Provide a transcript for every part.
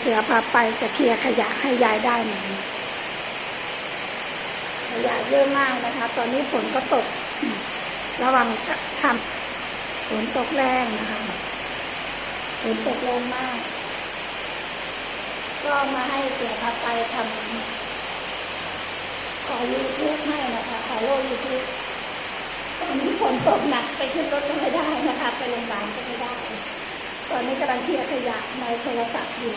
เสือพาไปจะเคลียร์ขยะให้ยายได้ไหมขยะเยอะมากนะคะ ตอนนี้ฝนก็ตก ระวังทำฝนตกแรงนะคะฝนตกแรงมาก ก็มาให้เสือพาไปทำขอยูทูบให้นะคะขอโลยูทูบตอนนี้ฝนตกหนักไปขึ้นรถก็ไม่ได้นะคะำลังเคลียร์ขยะในโทรศัพท์อยู่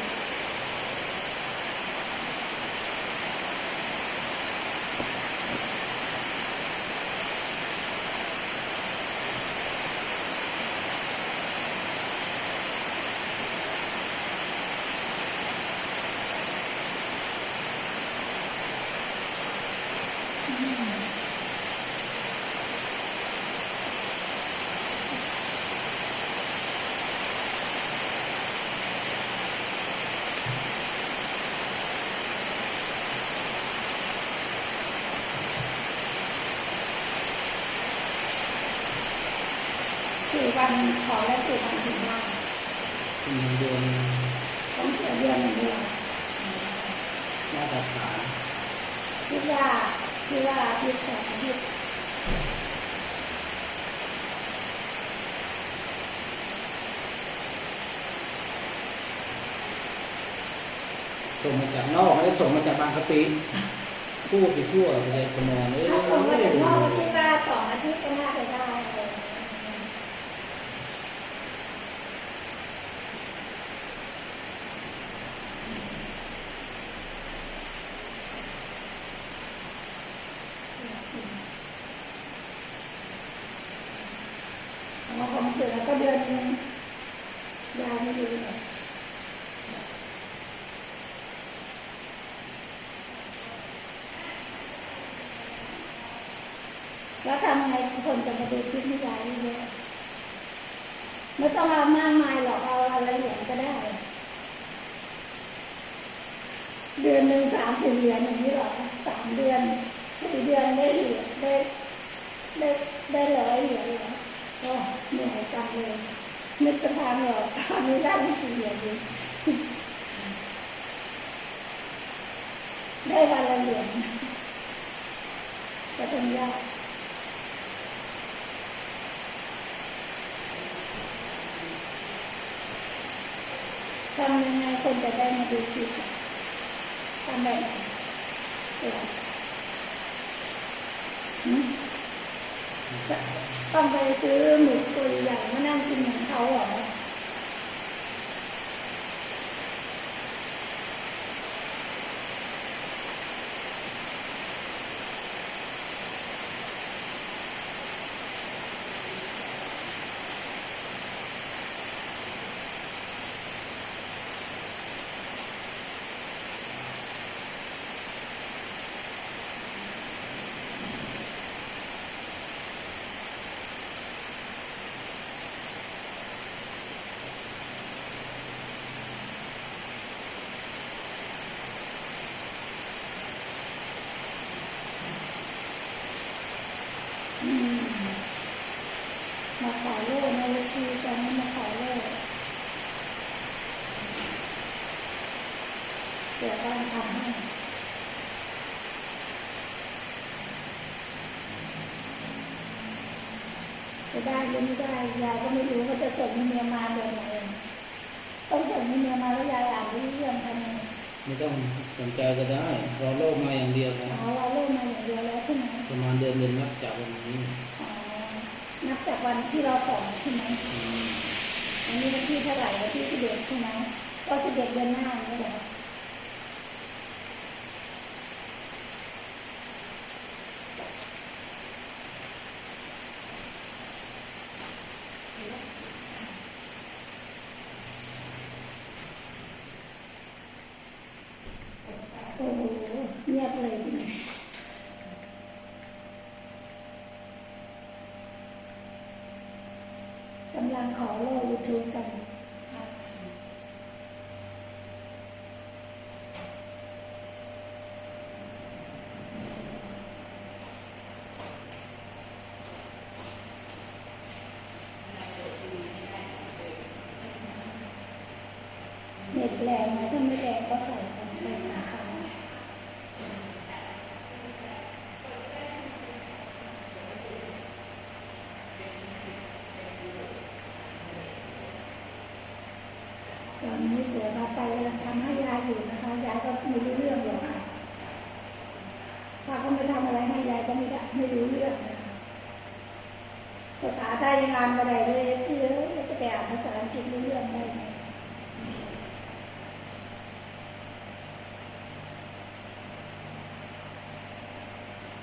วันขอแล้วคือวันถึงบ้านเป็นเดือนต้องเสียเดือนหนึ่งเดือนมาตรฐานคิดว่าคิดว่าคิดสองคิดส่งมาจากนอกไม่ได้ส่งมาจากบางกะปิพูดไปทั่วไปเลยคนมองเอ้ยถ้าส่งมาถึงนอกก็คิดว่าสองอาทิตย์ก็น่าจะได้ เลยของของเสือก็เดือนนึงยาวไม่ดีเลยแล้วทำยังไงคนจะมาดูคลิปไม่ยายเยอะไม่ต้องเอามากมายหรอกเอาอะไรเหรียญก็ได้ เดือนหนึ่งสามสี่เหรียญอย่างนี้หรอกสามเดือนสี่เดือนได้เหรียญได้ได้ได้ร้อยเหรียญ นะก็เหนื่อยจังเลยนึกสะพานหรอกทำไม่ได้ไม่กี่เหรียญเองได้วันละเหรียญก็เป็นยากทำยังไงคนจะได้มาดูคลิปทำแบบไหนเดี๋ยว ต้องไปซื้อหมึกตัวใหญ่มานั่งกินเหมือนเขาเหรอม มาขอโล่ในลูกชีตอนนี้มาขอโล่เสียการทำให้จะได้หรือไม่ได้ยายก็ไม่รู้ว่าจะส่งให้เมียมาเดือนไหนต้องส่งให้เมียมาแล้วยายอ่านรู้เรื่องทำไงไม่ต้องสนใจก็ได้รอโลกมาอย่างเดียวนะอ๋อเราเล่นมาอย่างเดียวแล้วใช่ไหมประมาณเดือนเดือนนับจากวันนี้อ๋อ นับจากวันที่เราขอใช่ไหมอืมอันนี้วันที่เท่าไหร่วันที่สิบเอ็ดใช่ไหมก็สิบเอ็ดเดือนหน้านี่แหละโอ้โหเงียบเลยทีนี้ กำลังขอโล่ยูทูบกัน เน็ตดี แรงไหมถ้าไม่แรงก็ใส่กันไปขาขาตอ นี้เสือพาไปกำลังทำให้ยายอยู่นะคะยายก็ไม่รู้เรื่องหรอกค่ะถ้าเขาไม่ทำอะไรให้ยายก็ไม่ได้ไม่รู้เรื่องนะคะภาษาไทยงานมาได้เลยเชื่อว่าจะไปอ่านภาษาอังกฤษรู้เรื่องได้ไง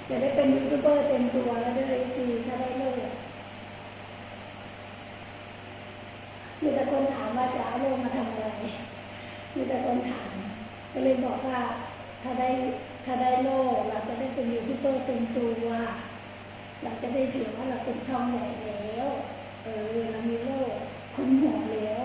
จะได้เป็นยูทูบเบอร์เต็มตัวแล้วด้วยซีถ้าได้เลิกมีแต่คนถาม ว่าจะเอาโลกมาทำอะไรมีแต่คนถามก็เลยบอกว่าถ้าได้ถ้าได้โลกเราจะได้เป็นยูทูบเบอร์เต็มตัว เราจะได้ถือว่าเราเป็นช่องใหญ่แล้ว เออเรามีโลกคุ้มหัวแล้ว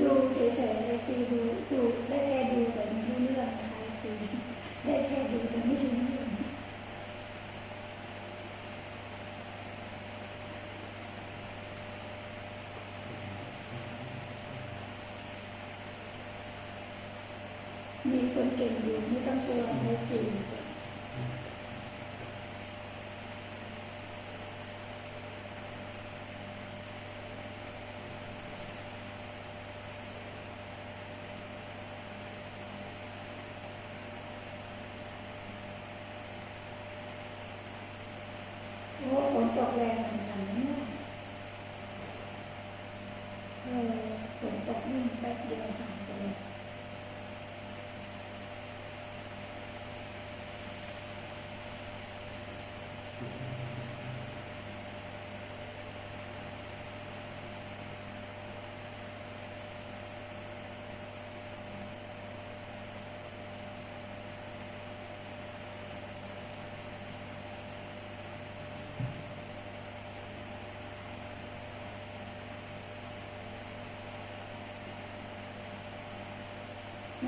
ดูเฉยๆเอฟซีดูดูได้แค่ดูแต่ไม่รู้เรื่องนะคะเอฟซีได้แค่ดูแต่ไม่รู้เรื่องมีคนเก่งอยู่ไม่ต้องกลัวเอฟซี โอ้ฝนตกแรงเหมือนกันนะเนี่ย เออฝนตกนิ่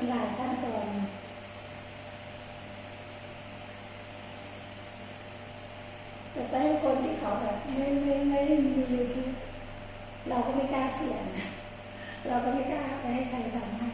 หลยมันหลายขั้นตอนแต่ไปให้คนที่เขาแบบไม่ไม่ไม่มียูทูบเราก็ไม่กล้าเสี่ยง เราก็ไม่กล้าไปให้ใครทำให้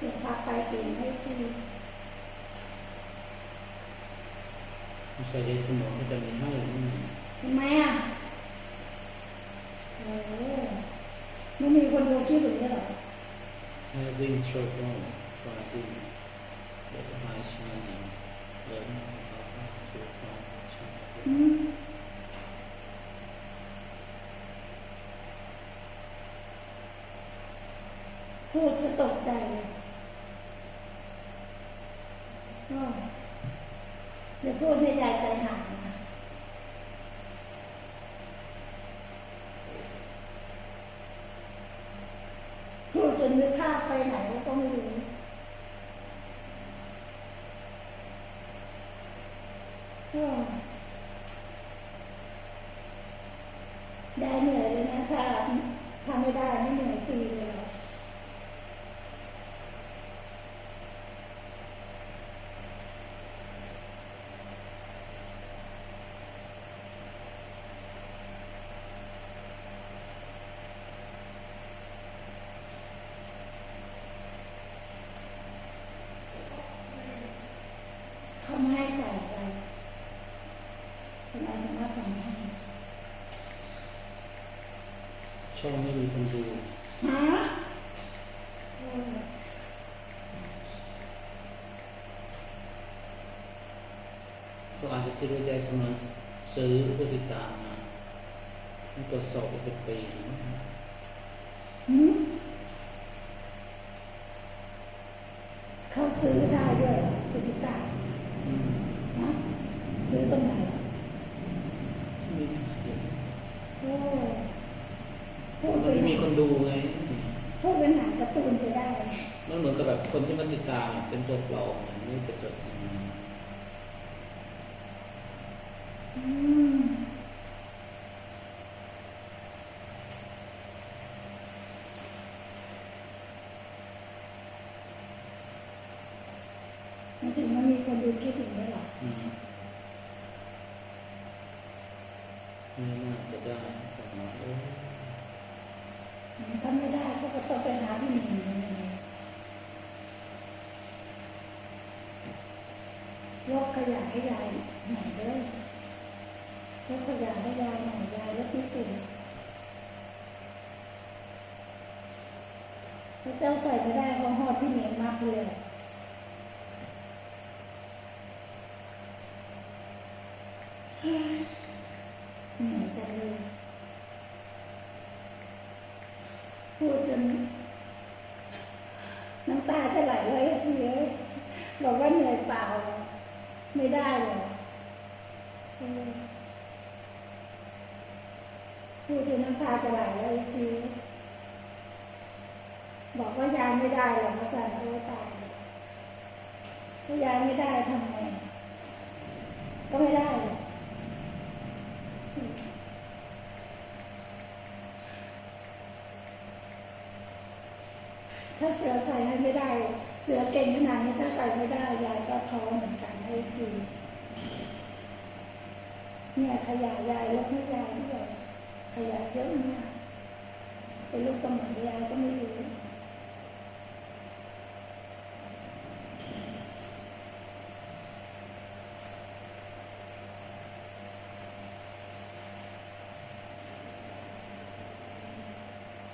เสียงพาไปเก่งให้ซี ใส่ในสมองก็จะมีให้อืมทำไมอะโอ้ไม่มีคนดูคลิปอย่างนี้หรอ having trouble finding the high shining learn how to find shining อืมพูดจะตกใจเลยอ้าวเดี๋ยว พูดให้ยายใจหายนะพูดจนนึกภาพไปไหนก็ไม่รู้ได้เหนื่อยเลยนะถ้าถ้าไม่ได้ไม่เหนื่อยฟรีเลยอะ เขาไม่ให้ใส่อะไรทำไมถึงว่าเขาไม่ให้ ช่องไม่มีคนดูฮะเออก็อาจจะคิดว่ายายสมานซื้อผู้ติดตามมาต้องตรวจสอบว่าเป็นปีหืมเขาซื้อได้ด้วยเหรอคุณติตา อืม ฮะซื้อตรงไหน มี โอ้ พูดมันเป็นไม่มีคนดูไง พูดเป็นหนังการ์ตูนไปได้ มันเหมือนกับแบบคนที่มาติดตามเป็นตัวปลอมมันไม่เป็นตัวจริงอืมมันถึงมันมีคนดูคลิปอย่างนี้เหรออืมไม่น่าจะได้สมานเอ้ย ถ้าไม่ได้ก็ต้องไปหาพี่หนิงยังไงยกขยะให้ยายหน่อยเด้อยกขยะให้ยายหน่อยยายยกไม่เป็นพระเจ้าใส่ไม่ได้เพราหอดพี่เหนียงมากเลยเฮ้ยเหนื่อยจังเลย พูดจนน้ำตาจะไหลเลยเสียบอกว่าเหนื่อยเปล่า ไม่ได้หรอกเออพูดจนน้ำตาจะไหลเลยเสียบอกว่ายายไม่ได้หรอกมาสั่นโอตายเลยถ้ายายไม่ได้ทำไงก็ไม่ได้หรอกถ้าเสือใส่ให้ไม่ได้ เสือเก่งขนาดนี้ถ้าใส่ไม่ได้ยายก็ท้อเหมือนกันไอ้ซีเนี่ยขยะยายลดให้ยายด้วยขยะเยอะมากเป็นลูกกำหนดยายก็ไม่รู้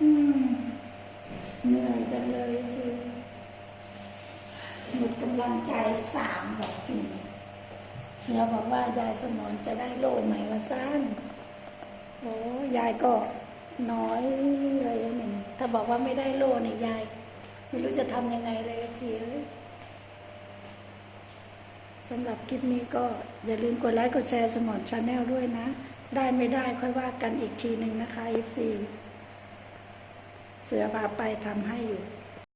อืมเหนื่อยจังเลยสิ ลังใจสามบอกทีเสือบอกว่ายายสมอนจะได้โลไหมวะสั้นโอ้ยายก็น้อยเลยหนึ่งถ้าบอกว่าไม่ได้โลเนี่ยยาย ไม่รู้จะทำยังไงเลยเสียสำหรับคลิปนี้ก็อย่าลืมกดไลค์กดแชร์สมอนชาแนลด้วยนะ ได้ไม่ได้ค่อยว่ากันอีกทีหนึ่งนะคะ FC เสือพาไปทำให้อยู่